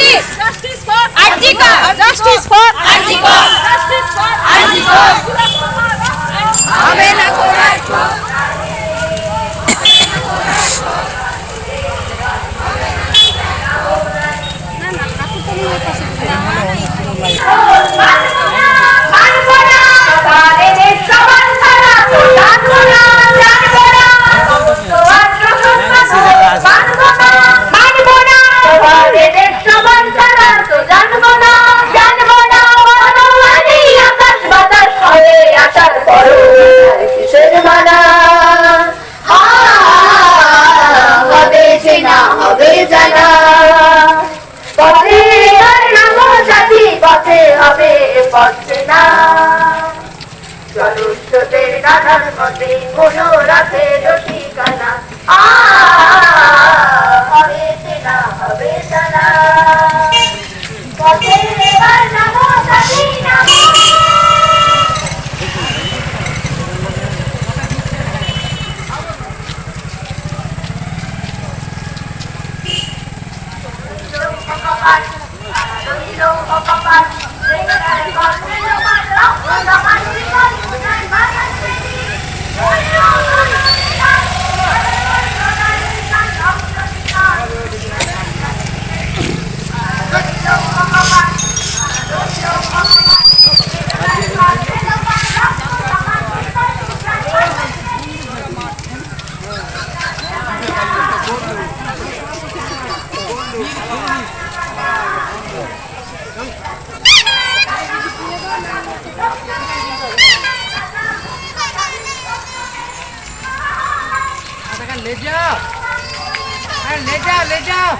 Justice Justice for আর্জিকা Justice for আর্জিকা Justice for আর্জিকা হবে না তো মতে কোনো রাতের ঠিকানা আ হবে চেনা হবে জানা পথে আর নামো সাথী ले जाओ अरे ले जाओ ले जाओ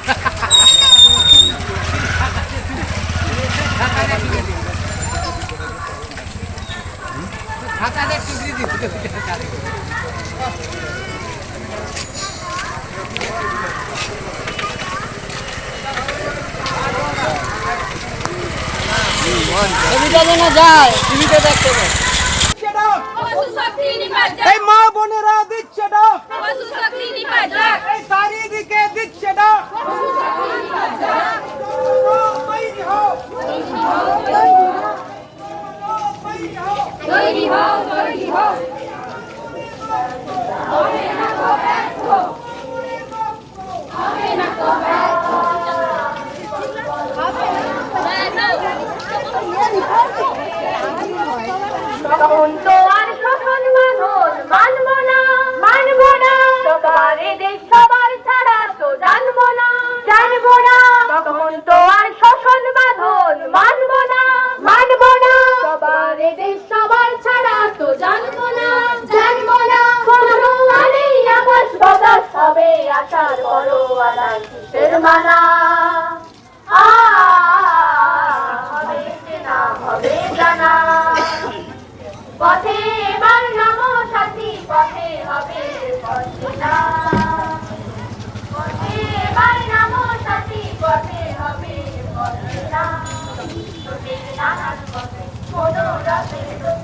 खाता दे टुकड़ी दी এই মা বোনেরা দিচ্ছে ডাক এই চারিদিকে দিচ্ছে ডাক তৈরি সবার ছাড়া তো জানব না জানব না। কোনো আনেই আকাশ বাতাস হবে আশার বড় আলার কিসের মানা? আ, হবে চেনা হবে জানা। পথে এবার নামো সাথী, পথে হবে পথে না। কোনো